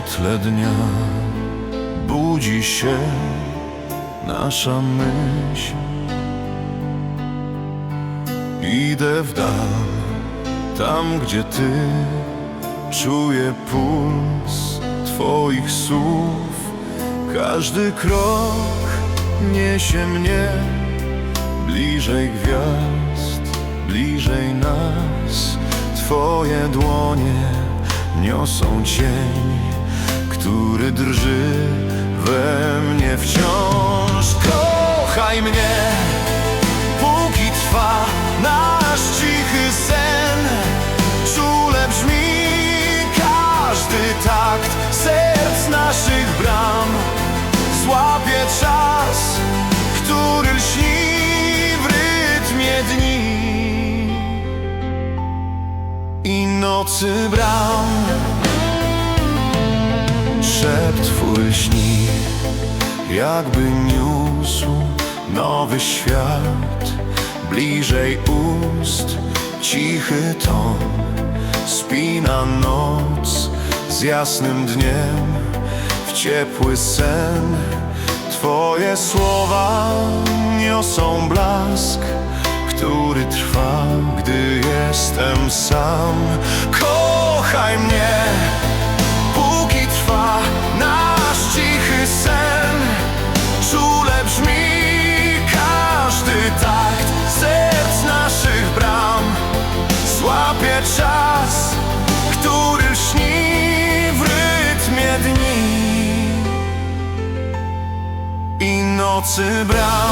świetle dnia budzi się nasza myśl. Idę w dal, tam gdzie Ty czuję puls Twoich słów. Każdy krok niesie mnie bliżej gwiazd, bliżej nas. Twoje dłonie niosą cień, który drży we mnie wciąż. Kochaj mnie, póki trwa nasz cichy sen. Czule brzmi każdy takt serc naszych bram. Złapie czas, który lśni w rytmie dni i nocy bram. Szept twój lśni, jakby niósł nowy świat bliżej ust. Cichy ton spina noc z jasnym dniem w ciepły sen. Twoje słowa niosą blask, który trwa, gdy jestem sam. Kochaj mnie, nocy bram.